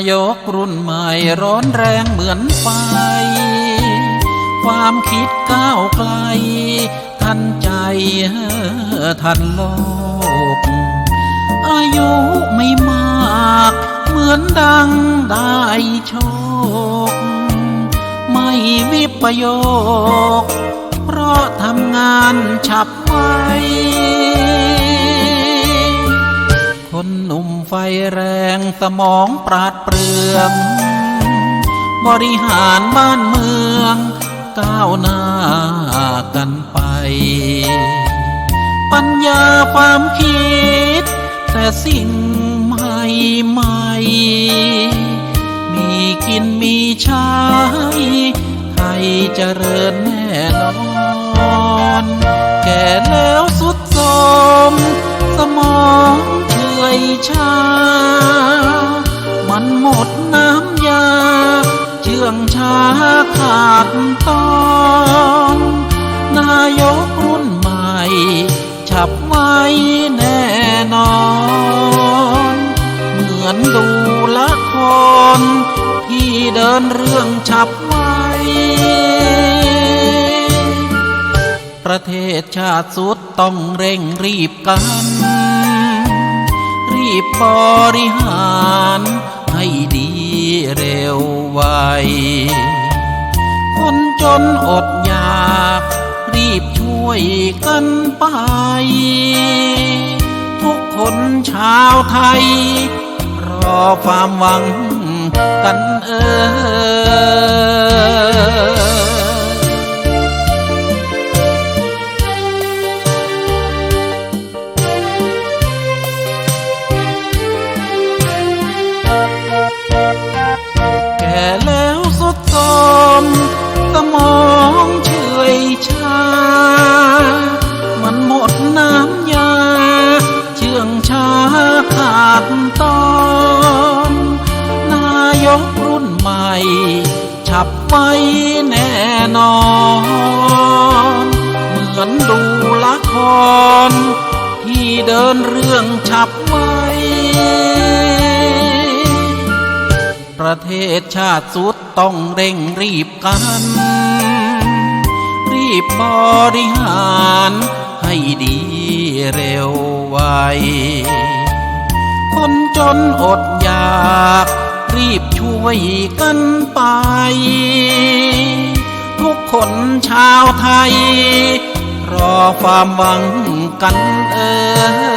ายกรุ่นใหม่ร้อนแรงเหมือนไฟ ความคิดก้าวไกล ทันใจทันโลก อายุไม่มาก เหมือนดังได้โชค ไม่วิปโยค เพราะทำงานฉับไว นหนุ่มไฟแรงสมองปราดเปรื่อง บริหารบ้านเมือง ก้าวหน้ากันไป ปัญญาความคิด แต่สิ่งใหม่ใหม่มีกินมีใช้ไทยเจริญแน่นอน แก่แล้ว ชา มันหมดน้ำยา เชื่องช้าขาดตอนนายกรุ่นใหม่ ฉับไว้แน่นอน เหมือนดูละครที่เดินเรื่องฉับไวประเทศชาติสุดต้องเร่งรีบกัน บบริหารให้ดีเร็วไวคนจนอดอยาก รีบช่วยกันไป ทุกคนชาวไทย รอความหวังกันเออ ไว้แน่นอน เหมือนดูละคร ที่เดินเรื่องฉับไวประเทศชาติสุดต้องเร่งรีบกัน รีบบริหารให้ดีเร็วไว คนจนอดอยากรีบช่วยกันไป คนชาวไทย รอความหวังกันเออ